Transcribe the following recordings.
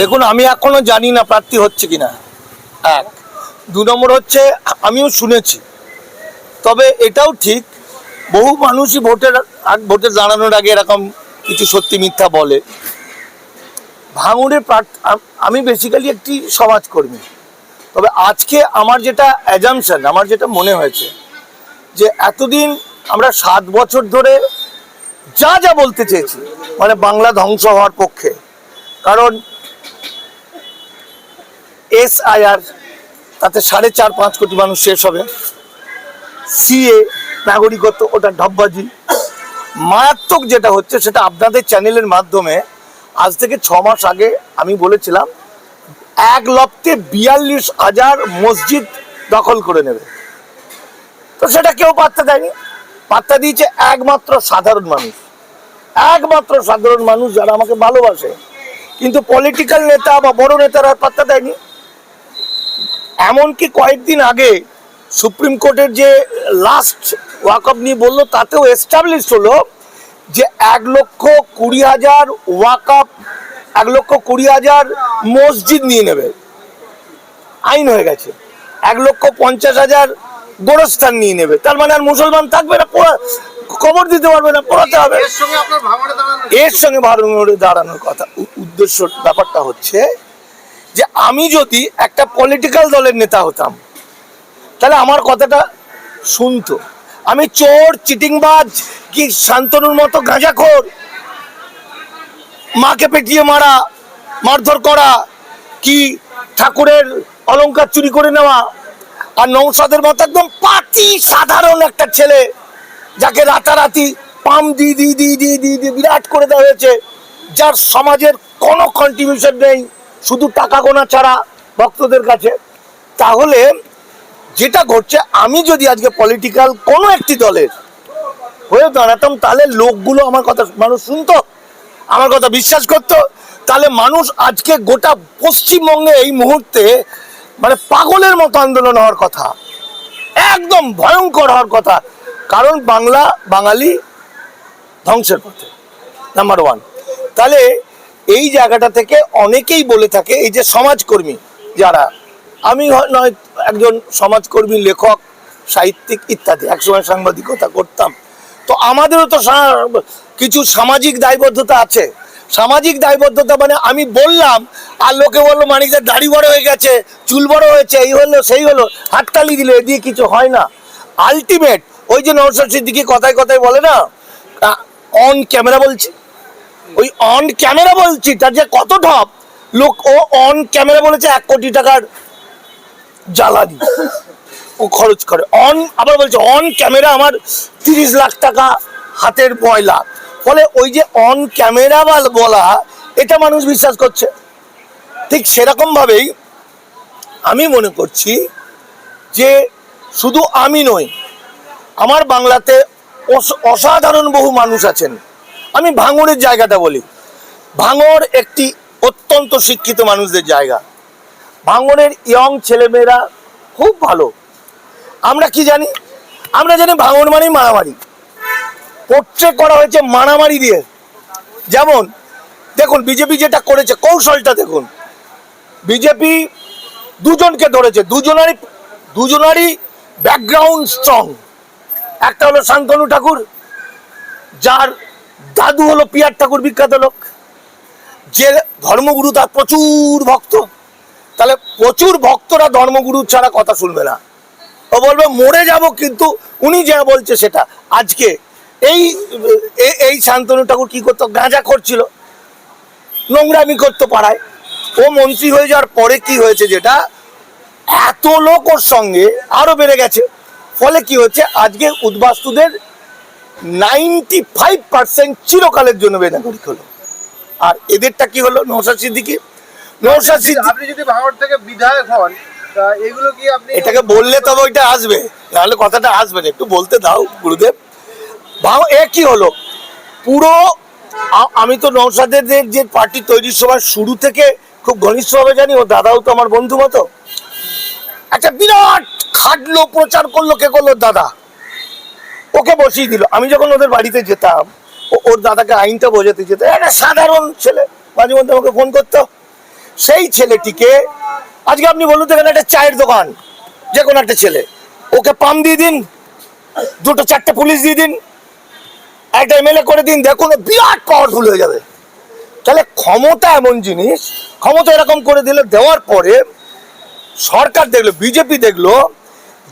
দেখুন, আমি এখনও জানি না প্রার্থী হচ্ছে কিনা। এক। দু নম্বর হচ্ছে, আমিও শুনেছি। তবে এটাও ঠিক, বহু মানুষই ভোটের ভোটে দাঁড়ানোর আগে এরকম কিছু সত্যি মিথ্যা বলে। ভাঙড়ের আমি বেসিক্যালি একটি সমাজকর্মী। তবে আজকে আমার যেটা অ্যাজামশন আমার যেটা মনে হয়েছে, যে এতদিন আমরা সাত বছর ধরে যা যা বলতে চেয়েছি মানে বাংলা ধ্বংস হওয়ার পক্ষে। কারণ এস আইআর তাতে সাড়ে চার পাঁচ কোটি মানুষ শেষ হবে। সিএ নাগরিকত্ব, ওটা ঢপবাজি। মারাত্মক যেটা হচ্ছে, সেটা আপনাদের চ্যানেলের মাধ্যমে আজ থেকে ছ মাস আগে আমি বলেছিলাম, এক লক্ষে বিয়াল্লিশ হাজার মসজিদ দখল করে নেবে। তো সেটা কেউ পাত্তা দেয়নি। পাত্তা দিয়েছে একমাত্র সাধারণ মানুষ। একমাত্র সাধারণ মানুষ যারা আমাকে ভালোবাসে। কিন্তু পলিটিক্যাল নেতা বা বড় নেতারা আর পাত্তা দেয়নি। এমনকি কয়েকদিন আগে সুপ্রিম কোর্টের যে লাস্ট ওয়াকআপ নিয়ে বলল তাতেও এস্টাবলিশ হলো যে এক লক্ষ কুড়ি হাজার ওয়াকআপ এক লক্ষ কুড়ি হাজার মসজিদ নিয়ে নেবে। আইন হয়ে গেছে। এক লক্ষ পঞ্চাশ হাজার গোরস্থান নিয়ে নেবে। তার মানে আর মুসলমান থাকবে না পোড়া- কবর দিতে পারবে না পড়াতে হবে। এর সঙ্গে ভারতীয় দাঁড়ানোর কথা। উদ্দেশ্য ব্যাপারটা হচ্ছে যে আমি যদি একটা পলিটিক্যাল দলের নেতা হতাম, তাহলে আমার কথাটা শুনতো। আমি চোর, চিটিংবাজ, কি শান্তনুর মতো গাঁজাখোর, মাকে পেটিয়ে মারা, মারধর করা, কি ঠাকুরের অলংকার চুরি করে নেওয়া, আর নৌসাদের মতো একদম পাতি সাধারণ একটা ছেলে, যাকে রাতারাতি পাম দি দি দিয়ে দিয়ে দিয়ে বিরাট করে দেওয়া হয়েছে, যার সমাজের কোনো কন্ট্রিবিউশন নেই। শুধু টাকা গোনা ছাড়া ভক্তদের কাছে। তাহলে যেটা ঘটছে, আমি যদি আজকে পলিটিক্যাল কোনো একটি দলের হয়ে দাঁড়াতাম, তাহলে লোকগুলো আমার কথা, মানুষ শুনতো, আমার কথা বিশ্বাস করতো। তাহলে মানুষ আজকে গোটা পশ্চিমবঙ্গে এই মুহূর্তে মানে পাগলের মতো আন্দোলন হওয়ার কথা, একদম ভয়ঙ্কর হওয়ার কথা। কারণ বাংলা, বাঙালি ধ্বংসের পথে নাম্বার ওয়ান তাহলে এই জায়গাটা থেকে অনেকেই বলে থাকে, এই যে সমাজকর্মী যারা, আমি নয়, একজন সমাজকর্মী, লেখক, সাহিত্যিক ইত্যাদি, একসময় সাংবাদিকতা করতাম। তো আমাদেরও তো কিছু সামাজিক দায়বদ্ধতা আছে। সামাজিক দায়বদ্ধতা মানে আমি বললাম, আর লোকে বলল মানিকদের দাড়ি বড় হয়ে গেছে, চুল বড় হয়েছে, এই হলো, সেই হলো, হাততালি দিলে দিয়ে কিছু হয় না। আলটিমেট, ওই যে নৌসাদ সিদ্দিকি কথায় কথায় বলে না অন ক্যামেরা বলছি। ওই অন ক্যামেরা বলছি, তার যে কত ঢপ, লোক ও অন ক্যামেরা বলেছে এক কোটি টাকার জ্বালানি। ও খরচ করে। অন আবার বলছে অন ক্যামেরা আমার তিরিশ লাখ টাকা হাতের ময়লা। ফলে ওই যে অন ক্যামেরা বলা এটা মানুষ বিশ্বাস করছে। ঠিক সেরকম ভাবেই আমি মনে করছি যে শুধু আমি নই, আমার বাংলাতে অস- অসাধারণ বহু মানুষ আছেন। আমি ভাঙড়ের জায়গাটা বলি। ভাঙড় একটি অত্যন্ত শিক্ষিত মানুষদের জায়গা। ভাঙড়ের ইয়ং ছেলেমেয়েরা খুব ভালো। আমরা কি জানি? আমরা জানি ভাঙড় মানেই মারামারি। পোট্রে করা হয়েছে মারামারি দিয়ে। যেমন, দেখুন, বিজেপি যেটা করেছে, কৌশলটা দেখুন। বিজেপি দুজনকে ধরেছে, দুজনারই দুজনারই ব্যাকগ্রাউন্ড স্ট্রং একটা হলো শান্তনু ঠাকুর, যার দাদু হলো পিয়ার ঠাকুর, বিখ্যাত লোক। যে ধর্মগুরু তার প্রচুর ভক্ত। তাহলে প্রচুর ভক্তরা ধর্মগুরু ছাড়া কথা শুনবে না। ও বলবে, মরে যাব কিন্তু উনি যা বলছে সেটা। আজকে এই এই শান্তনু ঠাকুর কি করতো? গাঁজা করছিল নোংরামি করতো পাড়ায়। ও মন্ত্রী হয়ে যাওয়ার পরে কি হয়েছে যেটা? এত লোক ওর সঙ্গে আরও বেড়ে গেছে। ফলে কি হচ্ছে? আজকে উদ্বাস্তুদের নাইনটি ফাইভ পার্সেন্ট চিরকালের জন্য বেনাগরিক হলো। আর এদেরটা কি হলো? নৌসাদ সিদ্দিকি। নৌসাদ সিদ্দিকি আপনি যদি ভাঙড় থেকে বিধায়ক হন তা এগুলো কি আপনি এটাকে বললে তবে ওইটা আসবে। নাহলে কথাটা আসবে না। একটু বলতে দাও গুরুদেব। ভাও এ কি হলো? পুরো আমি তো নৌসাদের যে পার্টি তৈরির সময় শুরু থেকে খুব ঘনিষ্ঠভাবে জানি ও দাদাও তো আমার বন্ধু মতো। একটা বিরাট খাটলো প্রচার করল কে করল? দাদা। ওকে বসিয়ে দিল। আমি যখন ওদের বাড়িতে যেতাম ওর দাদাকে আইনটা বোঝাতে যেত, একটা সাধারণ ছেলে, মাঝে মধ্যে আমাকে ফোন করতো। সেই ছেলেটিকে, আজকে আপনি বলুন তো একটা চায়ের দোকান যে কোনো একটা ছেলে, ওকে পাম দিয়ে দিন, দুটো চারটে পুলিশ দিয়ে দিন, একটা এমএলএ করে দিন, দেখুন বিরাট পাওয়ারফুল হয়ে যাবে। তাহলে ক্ষমতা এমন জিনিস, ক্ষমতা এরকম করে দিলে, দেওয়ার পরে সরকার দেখল, বিজেপি দেখল,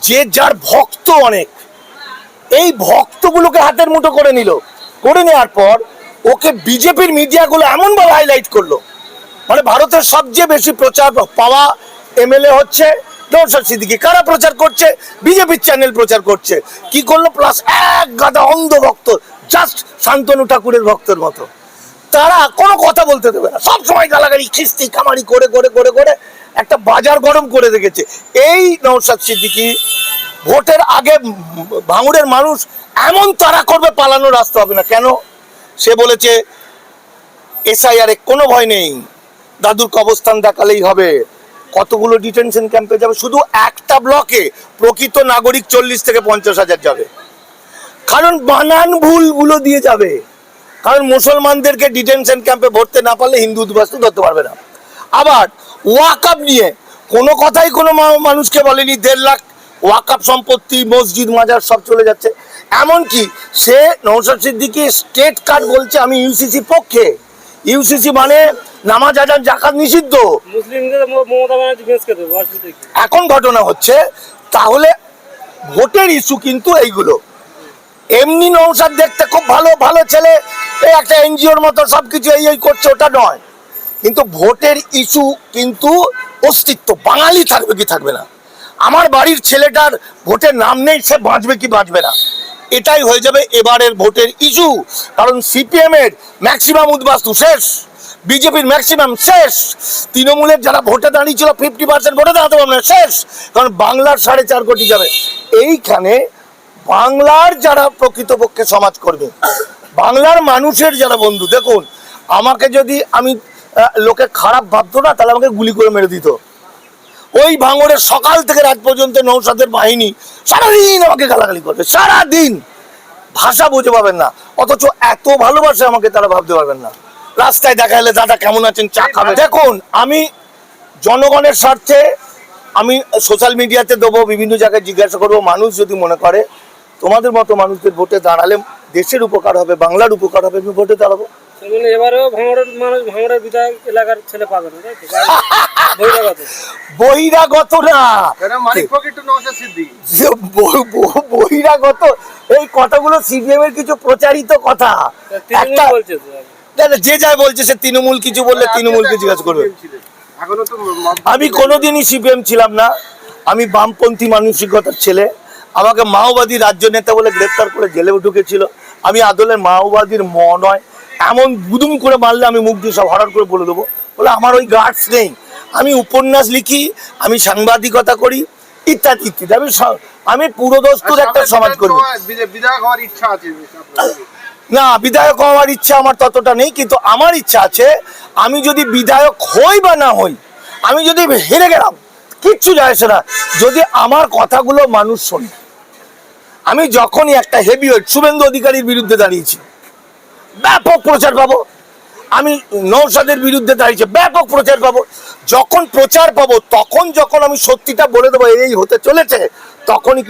যে যার ভক্ত অনেক এই ভক্তগুলোকে হাতের মুঠো করে নিল। করে নেওয়ার পর ওকে বিজেপির মিডিয়াগুলো এমনভাবে হাইলাইট করল। মানে ভারতের সবচেয়ে বেশি প্রচার পাওয়া এমএলএ হচ্ছে নৌসাদ সিদ্দিকি। কারা প্রচার করছে? বিজেপির চ্যানেল প্রচার করছে। কি করল? প্লাস এক গাদা অন্ধ ভক্ত জাস্ট শান্তনু ঠাকুরের ভক্তের মতো। তারা কোনো কথা বলতে দেবে না। সব সময় গালাগালি, খিস্তি কামারি করে করে করে করে একটা বাজার গরম করে রেখেছে। এই নৌসাদ সিদ্দিকি ভোটের আগে ভাঙুরের মানুষ এমন তারা করবে পালানোর রাস্তা হবে না। কেন? সে বলেছে, এসআইআর কোনো ভয় নেই। দাদুর কবস্থান দেখালেই হবে। কতগুলো ডিটেনশন ক্যাম্পে যাবে? শুধু একটা ব্লকে প্রকৃত নাগরিক চল্লিশ থেকে পঞ্চাশ হাজার যাবে। কারণ বানান ভুলগুলো দিয়ে যাবে। কারণ মুসলমানদেরকে ডিটেনশন ক্যাম্পে ভরতে না পারলে হিন্দু উদ্বাস্তু ধরতে পারবে না। আবার ওয়াকআপ নিয়ে কোনো কথাই কোনো মানুষকে বলেনি, দেড় লাখ ওয়াকআপ সম্পত্তি মসজিদ মাজার সব চলে যাচ্ছে। এমনকি সে নৌসাদ সিদ্দিকি স্টেট কার্ড বলছে আমি ইউসিসি পক্ষে। ইউসিসি মানে নামাজ আজান জাকাত নিষিদ্ধ। এখন ঘটনা হচ্ছে তাহলে ভোটের ইস্যু কিন্তু এইগুলো। এমনি নৌসাদ দেখতে খুব ভালো ভালো ছেলে এই একটা এনজিওর মতো সবকিছু এই এই করছে ওটা নয়। কিন্তু ভোটের ইস্যু কিন্তু অস্তিত্ব বাঙালি থাকবে কি থাকবে না? আমার বাড়ির ছেলেটার ভোটের নাম নেই, সে বাঁচবে কি বাঁচবে না। এটাই হয়ে যাবে এবারের ভোটের ইস্যু। কারণ সিপিএম এর ম্যাক্সিমাম উদ্বাস্তু শেষ, বিজেপির ম্যাক্সিমাম শেষ, তৃণমূলের যারা ভোটে দাঁড়িয়েছিল ফিফটি পার্সেন্ট ভোটে দাঁড়াতে না, শেষ। কারণ বাংলার সাড়ে চার কোটি যাবে। এইখানে বাংলার যারা প্রকৃতপক্ষে সমাজ করবে, বাংলার মানুষের যারা বন্ধু, দেখুন, আমাকে যদি আমি লোকে খারাপ ভাবতো না, তাহলে আমাকে গুলি করে মেরে দিত। ওই ভাঙড়ের সকাল থেকে রাত পর্যন্ত নৌসাদের বাহিনী সারাদিন আমাকে গালাগালি করবে সারাদিন। ভাষা বুঝে পাবেন না অথচ এত ভালোবাসে আমাকে তারা ভাবতে পারবেন না। রাস্তায় দেখা এলে দাদা কেমন আছেন? চা খাবে দেখুন আমি জনগণের স্বার্থে আমি সোশ্যাল মিডিয়াতে দেবো বিভিন্ন জায়গায় জিজ্ঞাসা করব মানুষ যদি মনে করে তোমাদের মতো মানুষদের ভোটে দাঁড়ালে দেশের উপকার হবে বাংলার উপকার হবে আমি ভোটে দাঁড়াবো। মানে এবারেও ভাঙড়ের মানুষ ভাঙড়ের বিধায়ক এলাকার ছেলে পাবে না বহিরাগত। বহিরাগত না। বহিরাগত এই কথাগুলো সিপিএম এর কিছু প্রচারিত কথা। একটা বলছে যে যাই বলছে সে তৃণমূল কিছু বললে তৃণমূলকে জিজ্ঞাসা করবে। আমি কোনোদিনই সিপিএম ছিলাম না। আমি বামপন্থী মানসিকতার ছেলে। আমাকে মাওবাদী রাজ্য নেতা বলে গ্রেপ্তার করে জেলে ঢুকেছিল। আমি আদলের মাওবাদীর ম নয়। এমন গুদুম করে মারলে আমি মুখ দিয়ে সব হরার করে বলে দেবো। বলে আমার ওই গার্ডস নেই। আমি উপন্যাস লিখি আমি সাংবাদিকতা করি ইত্যাদি ইত্যাদি। আমি আমি পুরোদস্তুর একটা সমাজ করি। বিধায়ক হওয়ার ইচ্ছা আছে না বিধায়ক হওয়ার ইচ্ছা আমার ততটা নেই কিন্তু আমার ইচ্ছা আছে আমি যদি বিধায়ক হই বা না হই আমি যদি হেরে গেলাম কিচ্ছু যায় না। যদি আমার কথাগুলো মানুষ শোনে আমি যখনই একটা হেভি ওয়েট শুভেন্দু অধিকারীর বিরুদ্ধে দাঁড়িয়েছি ব্যাপক প্রচার পাবো। আমি নৌসাদের বিরুদ্ধে দাঁড়িয়েছি, ব্যাপক প্রচার পাবো। যখন প্রচার পাবো, তখন যখন আমি সত্যিটা বলে দেবো, এই হতে চলেছে, তখনই